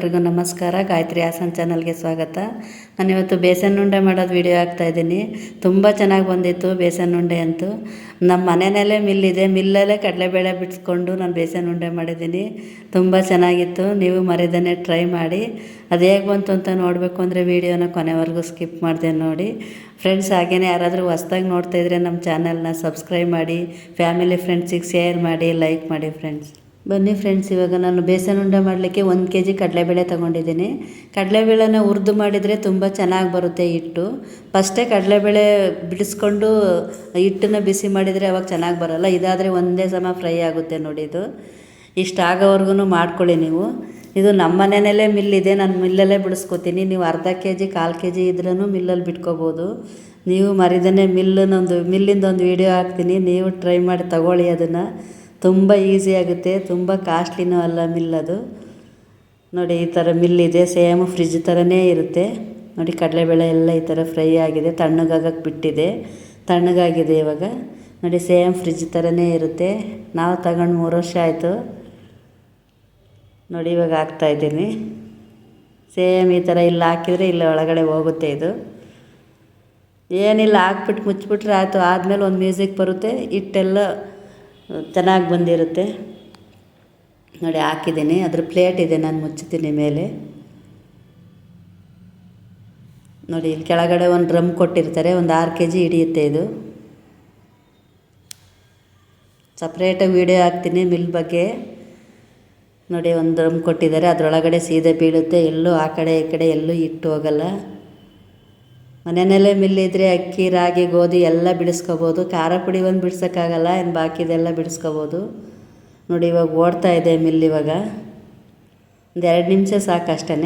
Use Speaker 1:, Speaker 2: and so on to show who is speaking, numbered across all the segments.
Speaker 1: ಎಲ್ರಿಗೂ ನಮಸ್ಕಾರ. ಗಾಯತ್ರಿ ಹಾಸನ್ ಚಾನಲ್ಗೆ ಸ್ವಾಗತ. ನಾನು ಇವತ್ತು ಬೇಸನ್ ಉಂಡೆ ಮಾಡೋದು ವಿಡಿಯೋ ಹಾಕ್ತಾಯಿದ್ದೀನಿ ತುಂಬ ಚೆನ್ನಾಗಿ ಬಂದಿತ್ತು ಬೇಸನ್ ಉಂಡೆ ಅಂತೂ. ನಮ್ಮ ಮನೆಯಲ್ಲೇ ಮಿಲ್ಲಿದೆ ಮಿಲ್ಲಲ್ಲೇ ಕಡಲೆಬೇಳೆ ಬಿಡಿಸ್ಕೊಂಡು ನಾನು ಬೇಸನ್ ಉಂಡೆ ಮಾಡಿದ್ದೀನಿ. ತುಂಬ ಚೆನ್ನಾಗಿತ್ತು. ನೀವು ಮರಿದನ್ನೇ ಟ್ರೈ ಮಾಡಿ. ಅದು ಹೇಗೆ ಬಂತು ಅಂತ ನೋಡಬೇಕು ಅಂದರೆ ವೀಡಿಯೋನ ಕೊನೆವರೆಗೂ ಸ್ಕಿಪ್ ಮಾಡಿದೆ ನೋಡಿ. ಫ್ರೆಂಡ್ಸ್ ಹಾಗೇ ಯಾರಾದರೂ ಹೊಸ್ದಾಗಿ ನೋಡ್ತಾಯಿದ್ರೆ ನಮ್ಮ ಚಾನಲ್ನ ಸಬ್ಸ್ಕ್ರೈಬ್ ಮಾಡಿ. ಫ್ಯಾಮಿಲಿ ಫ್ರೆಂಡ್ಸಿಗೆ ಶೇರ್ ಮಾಡಿ ಲೈಕ್ ಮಾಡಿ ಫ್ರೆಂಡ್ಸ್ ಬನ್ನಿ ಫ್ರೆಂಡ್ಸ್ ಇವಾಗ ನಾನು ಬೇಸನ್ ಉಂಡೆ ಮಾಡಲಿಕ್ಕೆ ಒಂದು ಕೆ ಜಿ ಕಡಲೆಬೇಳೆ ತೊಗೊಂಡಿದ್ದೀನಿ. ಕಡಲೆಬೇಳೆನ ಹುರಿದು ಮಾಡಿದರೆ ತುಂಬ ಚೆನ್ನಾಗಿ ಬರುತ್ತೆ ಹಿಟ್ಟು. ಫಸ್ಟೇ ಕಡಲೆಬೇಳೆ ಬಿಡಿಸ್ಕೊಂಡು ಹಿಟ್ಟನ್ನು ಬಿಸಿ ಮಾಡಿದರೆ ಅವಾಗ ಚೆನ್ನಾಗಿ ಬರೋಲ್ಲ. ಇದಾದರೆ ಒಂದೇ ಸಮ ಫ್ರೈ ಆಗುತ್ತೆ ನೋಡಿ ಇದು. ಇಷ್ಟು ಆಗೋವರೆಗೂ ಮಾಡ್ಕೊಳ್ಳಿ ನೀವು. ಇದು ನಮ್ಮ ಮನೆಯಲ್ಲೇ ಇದೆ. ನಾನು ಮಿಲ್ಲಲ್ಲೇ ಬಿಡಿಸ್ಕೊತೀನಿ. ನೀವು ಅರ್ಧ ಕೆ ಜಿ ಕಾಲು ಕೆ ಜಿ ಇದ್ರೂ ಮಿಲ್ಲಲ್ಲಿ ಬಿಟ್ಕೋಬೋದು. ನೀವು ಮರಿದನೇ ಮಿಲ್ಲನ್ನೊಂದು ಮಿಲ್ಲಿಂದ ಒಂದು ವೀಡಿಯೋ ಹಾಕ್ತೀನಿ. ನೀವು ಟ್ರೈ ಮಾಡಿ ತಗೊಳ್ಳಿ ಅದನ್ನು. ತುಂಬ ಈಸಿ ಆಗುತ್ತೆ, ತುಂಬ ಕಾಸ್ಟ್ಲಿನೂ ಅಲ್ಲ ಮಿಲ್ ಅದು. ನೋಡಿ ಈ ಥರ ಮಿಲ್ ಇದೆ ಸೇಮ್ ಫ್ರಿಜ್ ಥರನೇ ಇರುತ್ತೆ. ನೋಡಿ ಕಡಲೆಬೇಳೆ ಎಲ್ಲ ಈ ಥರ ಫ್ರೈ ಆಗಿದೆ ತಣ್ಣಗಾಗಕ್ಕೆ ಬಿಟ್ಟಿದೆ, ತಣ್ಣಗಾಗಿದೆ ಇವಾಗ. ನೋಡಿ ಸೇಮ್ ಫ್ರಿಜ್ ಥರನೇ ಇರುತ್ತೆ. ನಾವು ತಗೊಂಡು ಮೂರು ವರ್ಷ ಆಯಿತು. ನೋಡಿ ಇವಾಗ ಹಾಕ್ತಾಯಿದ್ದೀನಿ ಸೇಮ್ ಈ ಥರ ಇಲ್ಲಿ ಹಾಕಿದರೆ ಇಲ್ಲಿ ಒಳಗಡೆ ಹೋಗುತ್ತೆ ಇದು. ಏನಿಲ್ಲ ಹಾಕ್ಬಿಟ್ಟು ಮುಚ್ಚಿಬಿಟ್ರೆ ಆಯಿತು. ಆದಮೇಲೆ ಒಂದು ಮ್ಯೂಸಿಕ್ ಬರುತ್ತೆ, ಹಿಟ್ಟೆಲ್ಲ ಚೆನ್ನಾಗಿ ಬಂದಿರುತ್ತೆ. ನೋಡಿ, ಹಾಕಿದ್ದೀನಿ. ಅದ್ರ ಪ್ಲೇಟ್ ಇದೆ, ನಾನು ಮುಚ್ಚುತ್ತೀನಿ ಮೇಲೆ. ನೋಡಿ, ಇಲ್ಲಿ ಕೆಳಗಡೆ ಒಂದು ಡ್ರಮ್ ಕೊಟ್ಟಿರ್ತಾರೆ. ಒಂದು ಆರು ಕೆ ಜಿ ಹಿಡಿಯುತ್ತೆ ಇದು. ಸಪ್ರೇಟಾಗಿ ವೀಡಿಯೋ ಹಾಕ್ತೀನಿ ಮಿಲ್ ಬಗ್ಗೆ. ನೋಡಿ, ಒಂದು ಡ್ರಮ್ ಕೊಟ್ಟಿದ್ದಾರೆ. ಅದರೊಳಗಡೆ ಸೀದೆ ಬೀಳುತ್ತೆ. ಎಲ್ಲೂ ಆ ಕಡೆ ಈ ಕಡೆ ಎಲ್ಲೂ ಇಟ್ಟು ಹೋಗಲ್ಲ. ಮನೆಯಲ್ಲೇ ಮಿಲ್ಲಿದ್ರೆ ಅಕ್ಕಿ, ರಾಗಿ, ಗೋಧಿ ಎಲ್ಲ ಬಿಡಿಸ್ಕೋಬೋದು. ಖಾರ ಪುಡಿ ಒಂದು ಬಿಡ್ಸೋಕ್ಕಾಗಲ್ಲ ಇನ್ನು ಬಾಕಿದೆಲ್ಲ ಬಿಡಿಸ್ಕೋಬೋದು. ನೋಡಿ, ಇವಾಗ ಓಡ್ತಾ ಇದೆ ಮಿಲ್ ಇವಾಗ. ಒಂದು ಎರಡು ನಿಮಿಷ ಸಾಕು ಅಷ್ಟೇ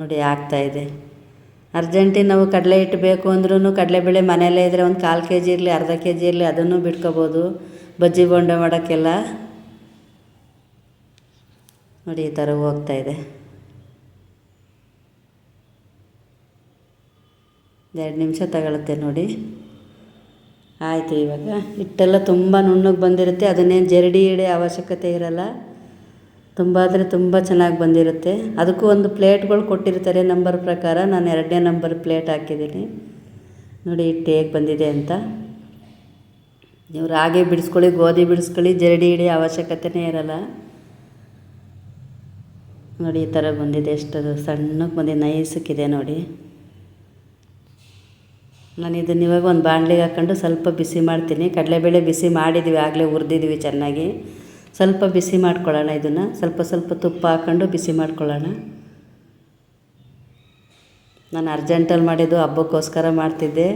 Speaker 1: ನೋಡಿ ಆಗ್ತಾಯಿದೆ ಅರ್ಜೆಂಟಿಗೆ ನಾವು ಕಡಲೆ ಹಿಟ್ಟು ಬೇಕು ಅಂದ್ರೂ ಕಡಲೆಬೇಳೆ ಮನೆಯಲ್ಲೇ ಇದ್ದರೆ ಒಂದು ಕಾಲು ಕೆ ಜಿ ಇರಲಿ, ಅರ್ಧ ಕೆ ಜಿ ಇರಲಿ, ಅದನ್ನು ಬಿಟ್ಕೋಬೋದು ಬಜ್ಜಿ ಬೋಂಡ ಮಾಡೋಕ್ಕೆಲ್ಲ. ನೋಡಿ, ಈ ಥರ ಹೋಗ್ತಾಯಿದೆ ಎರಡು ನಿಮಿಷ ತಗೊಳುತ್ತೆ ನೋಡಿ. ಆಯಿತು ಇವಾಗ ಹಿಟ್ಟೆಲ್ಲ ತುಂಬ ನುಣ್ಣಗೆ ಬಂದಿರುತ್ತೆ. ಅದನ್ನೇನು ಜರಡಿ ಇಡೇ ಅವಶ್ಯಕತೆ ಇರಲ್ಲ. ತುಂಬ ಅಂದರೆ ತುಂಬ ಚೆನ್ನಾಗಿ ಬಂದಿರುತ್ತೆ. ಅದಕ್ಕೂ ಒಂದು ಪ್ಲೇಟ್ಗಳು ಕೊಟ್ಟಿರ್ತಾರೆ ನಂಬರ್ ಪ್ರಕಾರ. ನಾನು ಎರಡನೇ ನಂಬರ್ ಪ್ಲೇಟ್ ಹಾಕಿದ್ದೀನಿ. ನೋಡಿ ಹಿಟ್ಟು ಹೇಗೆ ಬಂದಿದೆ ಅಂತ. ನೀವು ರಾಗಿ ಬಿಡಿಸ್ಕೊಳ್ಳಿ, ಗೋಧಿ ಬಿಡಿಸ್ಕೊಳ್ಳಿ, ಜರಡಿ ಹಿಡಿಯೋ ಅವಶ್ಯಕತೆನೇ ಇರಲ್ಲ. ನೋಡಿ ಈ ಥರ ಬಂದಿದೆ. ಎಷ್ಟು ಸಣ್ಣಕ್ಕೆ ಬಂದಿದೆ, ನೈಸಕ್ಕಿದೆ ನೋಡಿ. ನಾನು ಇದನ್ನು ಇವಾಗ ಒಂದು ಬಾಣಲಿಗೆ ಹಾಕ್ಕೊಂಡು ಸ್ವಲ್ಪ ಬಿಸಿ ಮಾಡ್ತೀನಿ. ಕಡಲೆಬೇಳೆ ಬಿಸಿ ಮಾಡಿದ್ದೀವಿ ಆಗಲೇ ಹುರಿದಿದ್ದೀವಿ ಚೆನ್ನಾಗಿ. ಸ್ವಲ್ಪ ಬಿಸಿ ಮಾಡ್ಕೊಳ್ಳೋಣ ಇದನ್ನು. ಸ್ವಲ್ಪ ಸ್ವಲ್ಪ ತುಪ್ಪ ಹಾಕ್ಕೊಂಡು ಬಿಸಿ ಮಾಡ್ಕೊಳ್ಳೋಣ. ನಾನು ಅರ್ಜೆಂಟಲ್ಲಿ ಮಾಡಿದ್ದು ಹಬ್ಬಕ್ಕೋಸ್ಕರ ಮಾಡ್ತಿದ್ದೆ.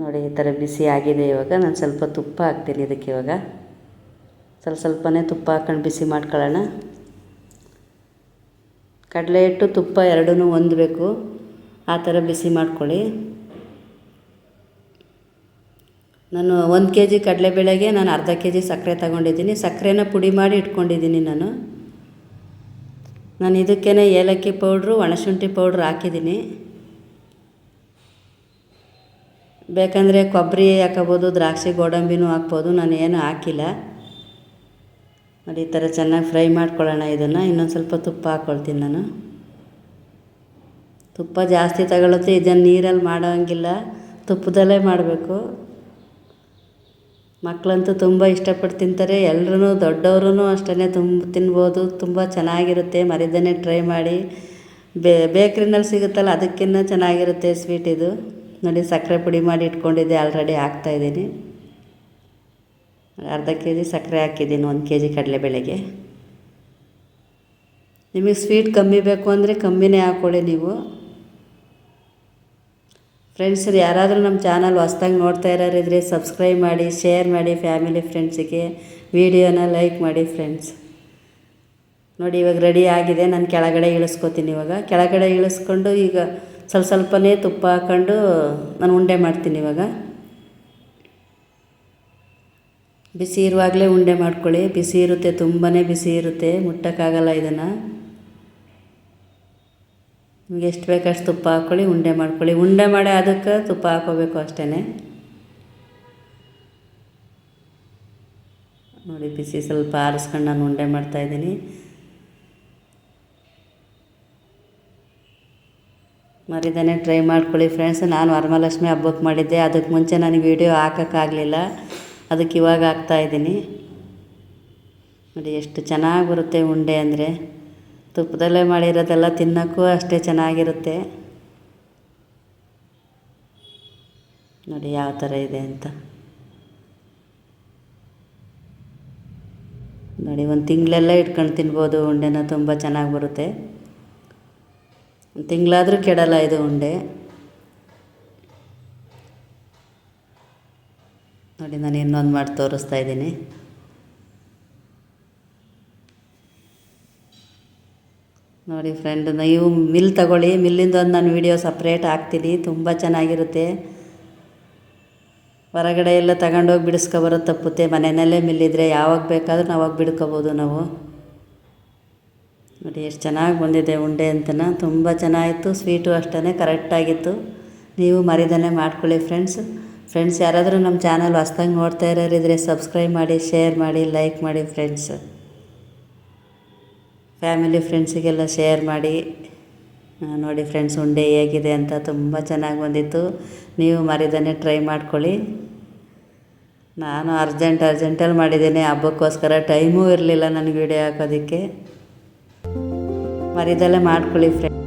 Speaker 1: ನೋಡಿ, ಈ ಥರ ಬಿಸಿ ಆಗಿದೆ ಇವಾಗ. ನಾನು ಸ್ವಲ್ಪ ತುಪ್ಪ ಹಾಕ್ತೀನಿ ಇದಕ್ಕೆ ಇವಾಗ. ಸ್ವಲ್ಪ ಸ್ವಲ್ಪನೇ ತುಪ್ಪ ಹಾಕ್ಕೊಂಡು ಬಿಸಿ ಮಾಡ್ಕೊಳ್ಳೋಣ. ಕಡಲೆ ಹಿಟ್ಟು, ತುಪ್ಪ ಎರಡೂ ಹೊಂದಬೇಕು. ಆ ಥರ ಬಿಸಿ ಮಾಡ್ಕೊಳ್ಳಿ. ನಾನು ಒಂದು ಕೆ ಜಿ ಕಡಲೆಬೇಳೆಗೆ ನಾನು ಅರ್ಧ ಕೆ ಜಿ ಸಕ್ಕರೆ ತಗೊಂಡಿದ್ದೀನಿ. ಸಕ್ಕರೆನ ಪುಡಿ ಮಾಡಿ ಇಟ್ಕೊಂಡಿದ್ದೀನಿ ನಾನು. ನಾನು ಇದಕ್ಕೇ ಏಲಕ್ಕಿ ಪೌಡ್ರು, ಒಣಶುಂಠಿ ಪೌಡ್ರ್ ಹಾಕಿದ್ದೀನಿ. ಬೇಕಂದರೆ ಕೊಬ್ಬರಿ ಹಾಕೋಬೋದು, ದ್ರಾಕ್ಷಿ, ಗೋಡಂಬಿನೂ ಹಾಕ್ಬೋದು. ನಾನು ಏನೂ ಹಾಕಿಲ್ಲ. ನೋಡಿ, ಈ ಥರ ಚೆನ್ನಾಗಿ ಫ್ರೈ ಮಾಡ್ಕೊಳ್ಳೋಣ ಇದನ್ನು. ಇನ್ನೊಂದು ಸ್ವಲ್ಪ ತುಪ್ಪ ಹಾಕ್ಕೊಳ್ತೀನಿ ನಾನು. ತುಪ್ಪ ಜಾಸ್ತಿ ತಗೊಳುತ್ತೆ, ಇದನ್ನು ನೀರಲ್ಲಿ ಮಾಡೋಂಗಿಲ್ಲ. ತುಪ್ಪದಲ್ಲೇ ಮಾಡಬೇಕು. ಮಕ್ಕಳಂತೂ ತುಂಬ ಇಷ್ಟಪಟ್ಟು ತಿಂತಾರೆ. ಎಲ್ಲರೂ ದೊಡ್ಡವರು ಅಷ್ಟೇ ತುಂಬ ತಿನ್ಬೋದು. ತುಂಬ ಚೆನ್ನಾಗಿರುತ್ತೆ. ಮರಿದನೇ ಟ್ರೈ ಮಾಡಿ. ಬೇಕ್ರಿನಲ್ಲಿ ಸಿಗುತ್ತಲ್ಲ ಅದಕ್ಕಿಂತ ಚೆನ್ನಾಗಿರುತ್ತೆ ಸ್ವೀಟ್ ಇದು. ನೋಡಿ, ಸಕ್ಕರೆ ಪುಡಿ ಮಾಡಿ ಇಟ್ಕೊಂಡಿದ್ದೆ, ಆಲ್ರೆಡಿ ಹಾಕ್ತಾಯಿದ್ದೀನಿ ಅರ್ಧ ಕೆ ಜಿ ಸಕ್ಕರೆ ಹಾಕಿದ್ದೀನಿ, ಒಂದು ಕೆ ಜಿ ಕಡಲೆಬೇಳೆಗೆ. ನಿಮಗೆ ಸ್ವೀಟ್ ಕಮ್ಮಿ ಬೇಕು ಅಂದರೆ ಕಮ್ಮಿನೇ ಹಾಕ್ಕೊಳ್ಳಿ ನೀವು. ಫ್ರೆಂಡ್ಸ್ ಯಾರಾದರೂ ನಮ್ಮ ಚಾನಲ್ ಹೊಸ್ದಾಗಿ ನೋಡ್ತಾ ಇರೋರಿದ್ರೆ ಸಬ್ಸ್ಕ್ರೈಬ್ ಮಾಡಿ ಶೇರ್ ಮಾಡಿ ಫ್ಯಾಮಿಲಿ ಫ್ರೆಂಡ್ಸಿಗೆ ವಿಡಿಯೋನ ಲೈಕ್ ಮಾಡಿ ಫ್ರೆಂಡ್ಸ್ ನೋಡಿ, ಇವಾಗ ರೆಡಿ ಆಗಿದೆ, ನಾನು ಕೆಳಗಡೆ ಇಳಿಸ್ಕೊತೀನಿ ಇವಾಗ. ಕೆಳಗಡೆ ಇಳಿಸ್ಕೊಂಡು ಈಗ ಸ್ವಲ್ಪ ಸ್ವಲ್ಪನೇ ತುಪ್ಪ ಹಾಕ್ಕೊಂಡು ನಾನು ಉಂಡೆ ಮಾಡ್ತೀನಿ ಇವಾಗ. ಬಿಸಿ ಇರುವಾಗಲೇ ಉಂಡೆ ಮಾಡ್ಕೊಳ್ಳಿ. ಬಿಸಿ ಇರುತ್ತೆ ತುಂಬಾ ಬಿಸಿ ಇರುತ್ತೆ. ಮುಟ್ಟೋಕ್ಕಾಗಲ್ಲ ಇದನ್ನು. ನಿಮ್ಗೆ ಎಷ್ಟು ಬೇಕಷ್ಟು ತುಪ್ಪ ಹಾಕ್ಕೊಳ್ಳಿ, ಉಂಡೆ ಮಾಡ್ಕೊಳ್ಳಿ. ಉಂಡೆ ಮಾಡಿ ಅದಕ್ಕೆ ತುಪ್ಪ ಹಾಕೋಬೇಕು ಅಷ್ಟೇ ನೋಡಿ, ಬಿಸಿ ಸ್ವಲ್ಪ ಆರಿಸ್ಕೊಂಡು ನಾನು ಉಂಡೆ ಮಾಡ್ತಾಯಿದ್ದೀನಿ ಮರಿದಾನೆ ಟ್ರೈ ಮಾಡ್ಕೊಳ್ಳಿ ಫ್ರೆಂಡ್ಸ್. ನಾನು ವರಮಹಾಲಕ್ಷ್ಮಿ ಹಬ್ಬಕ್ಕೆ ಮಾಡಿದ್ದೆ. ಅದಕ್ಕೆ ಮುಂಚೆ ನನಗೆ ವೀಡಿಯೋ ಹಾಕೋಕ್ಕಾಗಲಿಲ್ಲ. ಅದಕ್ಕೆ ಇವಾಗ ಹಾಕ್ತಾಯಿದ್ದೀನಿ ನೋಡಿ ಎಷ್ಟು ಚೆನ್ನಾಗಿ ಬರುತ್ತೆ ಉಂಡೆ ಅಂದರೆ. ತುಪ್ಪದಲ್ಲೇ ಮಾಡಿರೋದೆಲ್ಲ ತಿನ್ನೋಕ್ಕೂ ಅಷ್ಟೇ ಚೆನ್ನಾಗಿರುತ್ತೆ. ನೋಡಿ ಯಾವ ಥರ ಇದೆ ಅಂತ. ನೋಡಿ ಒಂದು ತಿಂಗಳೆಲ್ಲ ಇಟ್ಕೊಂಡು ತಿನ್ಬೋದು, ಉಂಡೆನ ತುಂಬ ಚೆನ್ನಾಗಿ ಬರುತ್ತೆ. ಒಂದು ತಿಂಗಳಾದರೂ ಕೆಡಲ್ಲ ಇದು ಉಂಡೆ. ನೋಡಿ, ನಾನು ಇನ್ನೊಂದು ಮಾಡಿ ತೋರಿಸ್ತಾ ಇದ್ದೀನಿ. ನೋಡಿ ಫ್ರೆಂಡ್ ನೀವು ಮಿಲ್ ತಗೊಳ್ಳಿ. ಮಿಲ್ಲಿಂದ ಒಂದು ನಾನು ವೀಡಿಯೋ ಸಪ್ರೇಟ್ ಹಾಕ್ತೀನಿ. ತುಂಬ ಚೆನ್ನಾಗಿರುತ್ತೆ. ಹೊರಗಡೆ ಎಲ್ಲ ತಗೊಂಡೋಗಿ ಬಿಡಿಸ್ಕೊಬರೋದು ತಪ್ಪುತ್ತೆ. ಮನೆಯಲ್ಲೇ ಮಿಲ್ಲಿದ್ರೆ ಯಾವಾಗ ಬೇಕಾದರೂ ನಾವು ಅವಾಗ ಬಿಡ್ಕೊಬೋದು ನಾವು. ನೋಡಿ, ಎಷ್ಟು ಚೆನ್ನಾಗಿ ಬಂದಿದೆ ಉಂಡೆ ಅಂತನ. ತುಂಬ ಚೆನ್ನಾಗಿತ್ತು. ಸ್ವೀಟು ಅಷ್ಟೇ ಕರೆಕ್ಟಾಗಿತ್ತು ನೀವು ಮರಿದನೇ ಮಾಡ್ಕೊಳ್ಳಿ ಫ್ರೆಂಡ್ಸ್ ಫ್ರೆಂಡ್ಸ್ ಯಾರಾದರೂ ನಮ್ಮ ಚಾನಲ್ ಹೊಸ್ದಂಗೆ ನೋಡ್ತಾ ಇರೋರಿದ್ರೆ ಸಬ್ಸ್ಕ್ರೈಬ್ ಮಾಡಿ ಶೇರ್ ಮಾಡಿ ಲೈಕ್ ಮಾಡಿ ಫ್ರೆಂಡ್ಸ್ ಫ್ಯಾಮಿಲಿ ಫ್ರೆಂಡ್ಸಿಗೆಲ್ಲ ಶೇರ್ ಮಾಡಿ. ನೋಡಿ ಫ್ರೆಂಡ್ಸ್ ಉಂಡೆ ಹೇಗಿದೆ ಅಂತ ತುಂಬ ಚೆನ್ನಾಗಿ ಬಂದಿತ್ತು. ನೀವು ಮರಿದನೆ ಟ್ರೈ ಮಾಡ್ಕೊಳ್ಳಿ. ನಾನು ಅರ್ಜೆಂಟ್ ಅರ್ಜೆಂಟಲ್ಲಿ ಮಾಡಿದ್ದೀನಿ. ಹಬ್ಬಕ್ಕೋಸ್ಕರ ಟೈಮೂ ಇರಲಿಲ್ಲ ನನಗೆ ವಿಡಿಯೋ ಹಾಕೋದಕ್ಕೆ. ಮರಿದಲ್ಲೇ ಮಾಡ್ಕೊಳ್ಳಿ ಫ್ರೆಂಡ್